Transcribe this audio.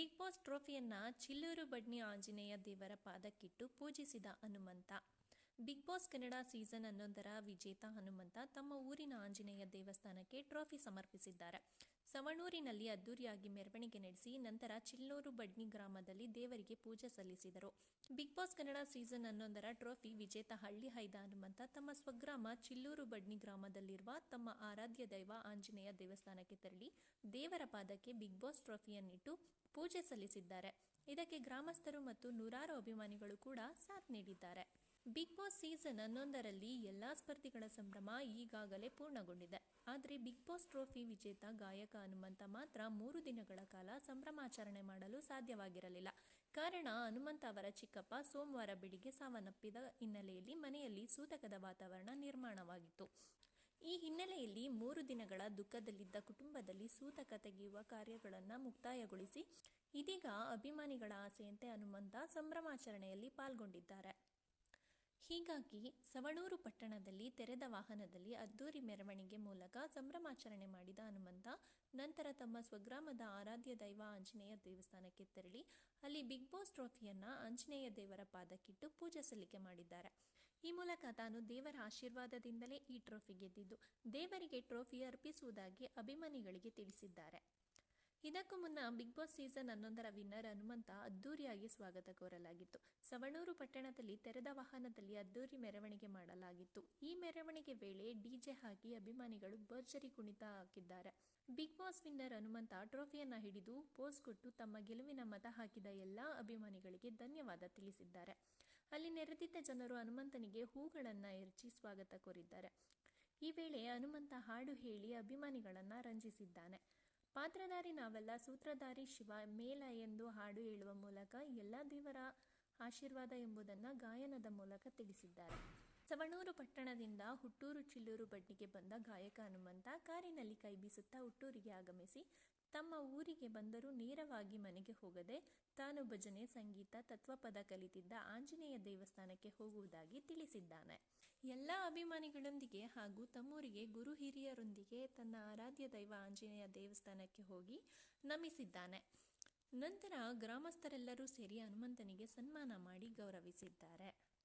Big boss ಟ್ರೋಫಿಯನ್ನ ಚಿಲ್ಲೂರು ಬಡ್ನಿ ಆಂಜನೇಯ ದೇವರ ಪಾದಕ್ಕಿಟ್ಟು ಪೂಜಿಸಿದ Hanumantha. Bigg Boss Kannada season ಹನ್ನೊಂದರ ವಿಜೇತ ಹನುಮಂತ ತಮ್ಮ ಊರಿನ ಆಂಜನೇಯ ದೇವಸ್ಥಾನಕ್ಕೆ ಟ್ರೋಫಿ ಸಮರ್ಪಿಸಿದ್ದಾರೆ. ಸವಣೂರಿನಲ್ಲಿ ಅದ್ದೂರಿಯಾಗಿ ಮೆರವಣಿಗೆ ನಡೆಸಿ ನಂತರ ಚಿಲ್ಲೂರು ಬಡ್ನಿ ಗ್ರಾಮದಲ್ಲಿ ದೇವರಿಗೆ ಪೂಜೆ ಸಲ್ಲಿಸಿದರು. ಬಿಗ್ ಬಾಸ್ ಕನ್ನಡ ಸೀಸನ್ ಹನ್ನೊಂದರ ಟ್ರೋಫಿ ವಿಜೇತ ಹಳ್ಳಿ ಹೈದ ಹನುಮಂತ ತಮ್ಮ ಸ್ವಗ್ರಾಮ ಚಿಲ್ಲೂರು ಬಡ್ನಿ ಗ್ರಾಮದಲ್ಲಿರುವ ತಮ್ಮ ಆರಾಧ್ಯ ದೈವ ಆಂಜನೇಯ ದೇವಸ್ಥಾನಕ್ಕೆ ತೆರಳಿ ದೇವರ ಪಾದಕ್ಕೆ ಬಿಗ್ ಬಾಸ್ ಟ್ರೋಫಿಯನ್ನಿಟ್ಟು ಪೂಜೆ ಸಲ್ಲಿಸಿದ್ದಾರೆ. ಇದಕ್ಕೆ ಗ್ರಾಮಸ್ಥರು ಮತ್ತು ನೂರಾರು ಅಭಿಮಾನಿಗಳು ಕೂಡ ಸಾಥ್ ನೀಡಿದ್ದಾರೆ. ಬಿಗ್ ಬಾಸ್ ಸೀಸನ್ ಹನ್ನೊಂದರಲ್ಲಿ ಎಲ್ಲಾ ಸ್ಪರ್ಧಿಗಳ ಸಂಭ್ರಮ ಈಗಾಗಲೇ ಪೂರ್ಣಗೊಂಡಿದೆ. ಆದರೆ ಬಿಗ್ ಬಾಸ್ ಟ್ರೋಫಿ ವಿಜೇತ ಗಾಯಕ ಹನುಮಂತ ಮಾತ್ರ ಮೂರು ದಿನಗಳ ಕಾಲ ಸಂಭ್ರಮಾಚರಣೆ ಮಾಡಲು ಸಾಧ್ಯವಾಗಿರಲಿಲ್ಲ. ಕಾರಣ, ಹನುಮಂತ ಅವರ ಚಿಕ್ಕಪ್ಪ ಸೋಮವಾರ ಬೆಳಿಗ್ಗೆ ಸಾವನ್ನಪ್ಪಿದ ಹಿನ್ನೆಲೆಯಲ್ಲಿ ಮನೆಯಲ್ಲಿ ಸೂತಕದ ವಾತಾವರಣ ನಿರ್ಮಾಣವಾಗಿತ್ತು. ಈ ಹಿನ್ನೆಲೆಯಲ್ಲಿ ಮೂರು ದಿನಗಳ ದುಃಖದಲ್ಲಿದ್ದ ಕುಟುಂಬದಲ್ಲಿ ಸೂತಕ ತೆಗೆಯುವ ಕಾರ್ಯಗಳನ್ನು ಮುಕ್ತಾಯಗೊಳಿಸಿ, ಇದೀಗ ಅಭಿಮಾನಿಗಳ ಆಸೆಯಂತೆ ಹನುಮಂತ ಸಂಭ್ರಮಾಚರಣೆಯಲ್ಲಿ ಪಾಲ್ಗೊಂಡಿದ್ದಾರೆ. ಹೀಗಾಗಿ ಸವಣೂರು ಪಟ್ಟಣದಲ್ಲಿ ತೆರೆದ ವಾಹನದಲ್ಲಿ ಅದ್ದೂರಿ ಮೆರವಣಿಗೆ ಮೂಲಕ ಸಂಭ್ರಮಾಚರಣೆ ಮಾಡಿದ ಹನುಮಂತ, ನಂತರ ತಮ್ಮ ಸ್ವಗ್ರಾಮದ ಆರಾಧ್ಯ ದೈವ ಆಂಜನೇಯ ದೇವಸ್ಥಾನಕ್ಕೆ ತೆರಳಿ, ಅಲ್ಲಿ ಬಿಗ್ ಬಾಸ್ ಟ್ರೋಫಿಯನ್ನ ಆಂಜನೇಯ ದೇವರ ಪಾದಕ್ಕಿಟ್ಟು ಪೂಜೆ ಸಲ್ಲಿಕೆ ಮಾಡಿದ್ದಾರೆ. ಈ ಮೂಲಕ ತಾನು ದೇವರ ಆಶೀರ್ವಾದದಿಂದಲೇ ಈ ಟ್ರೋಫಿ ಗೆದ್ದಿದ್ದು, ದೇವರಿಗೆ ಟ್ರೋಫಿ ಅರ್ಪಿಸುವುದಾಗಿ ಅಭಿಮಾನಿಗಳಿಗೆ ತಿಳಿಸಿದ್ದಾರೆ. ಇದಕ್ಕೂ ಮುನ್ನ ಬಿಗ್ ಬಾಸ್ ಸೀಸನ್ ಹನ್ನೊಂದರ ವಿನ್ನರ್ ಹನುಮಂತ ಅದ್ದೂರಿಯಾಗಿ ಸ್ವಾಗತ ಕೋರಲಾಗಿತ್ತು. ಸವಣೂರು ಪಟ್ಟಣದಲ್ಲಿ ತೆರೆದ ವಾಹನದಲ್ಲಿ ಅದ್ದೂರಿ ಮೆರವಣಿಗೆ ಮಾಡಲಾಗಿತ್ತು. ಈ ಮೆರವಣಿಗೆ ವೇಳೆ ಡಿಜೆ ಹಾಕಿ ಅಭಿಮಾನಿಗಳು ಭರ್ಜರಿ ಕುಣಿತ ಹಾಕಿದ್ದಾರೆ. ಬಿಗ್ ಬಾಸ್ ವಿನ್ನರ್ ಹನುಮಂತ ಟ್ರೋಫಿಯನ್ನು ಹಿಡಿದು ಪೋಸ್ ಕೊಟ್ಟು ತಮ್ಮ ಗೆಲುವಿನ ಮತ ಹಾಕಿದ ಎಲ್ಲಾ ಅಭಿಮಾನಿಗಳಿಗೆ ಧನ್ಯವಾದ ತಿಳಿಸಿದ್ದಾರೆ. ಅಲ್ಲಿ ನೆರೆದಿದ್ದ ಜನರು ಹನುಮಂತನಿಗೆ ಹೂಗಳನ್ನ ಎರಚಿ ಸ್ವಾಗತ ಕೋರಿದ್ದಾರೆ. ಈ ವೇಳೆ ಹನುಮಂತ ಹಾಡು ಹೇಳಿ ಅಭಿಮಾನಿಗಳನ್ನು ರಂಜಿಸಿದ್ದಾನೆ. ಪಾತ್ರಧಾರಿ ನಾವೆಲ್ಲ ಸೂತ್ರಧಾರಿ ಶಿವ, ಮೇಲ ಎಂದು ಹಾಡು ಹೇಳುವ ಮೂಲಕ ಎಲ್ಲ ದೇವರ ಆಶೀರ್ವಾದ ಎಂಬುದನ್ನು ಗಾಯನದ ಮೂಲಕ ತಿಳಿಸಿದ್ದಾರೆ. ಸವಣೂರು ಪಟ್ಟಣದಿಂದ ಹುಟ್ಟೂರು ಚಿಲ್ಲೂರು ಬಡ್ಡಿಗೆ ಬಂದ ಗಾಯಕ ಹನುಮಂತ ಕಾರಿನಲ್ಲಿ ಕೈ ಬೀಸುತ್ತಾ ಹುಟ್ಟೂರಿಗೆ ಆಗಮಿಸಿ ತಮ್ಮ ಊರಿಗೆ ಬಂದರೂ ನೇರವಾಗಿ ಮನೆಗೆ ಹೋಗದೆ ತಾನು ಭಜನೆ, ಸಂಗೀತ, ತತ್ವಪದ ಕಲಿತಿದ್ದ ಆಂಜನೇಯ ದೇವಸ್ಥಾನಕ್ಕೆ ಹೋಗುವುದಾಗಿ ತಿಳಿಸಿದ್ದಾನೆ. ಎಲ್ಲ ಅಭಿಮಾನಿಗಳೊಂದಿಗೆ ಹಾಗೂ ತಮ್ಮೂರಿಗೆ ಗುರು ಹಿರಿಯರೊಂದಿಗೆ ತನ್ನ ಆರಾಧ್ಯ ದೈವ ಆಂಜನೇಯ ದೇವಸ್ಥಾನಕ್ಕೆ ಹೋಗಿ ನಮಿಸಿದ್ದಾನೆ. ನಂತರ ಗ್ರಾಮಸ್ಥರೆಲ್ಲರೂ ಸೇರಿ ಹನುಮಂತನಿಗೆ ಸನ್ಮಾನ ಮಾಡಿ ಗೌರವಿಸಿದ್ದಾರೆ.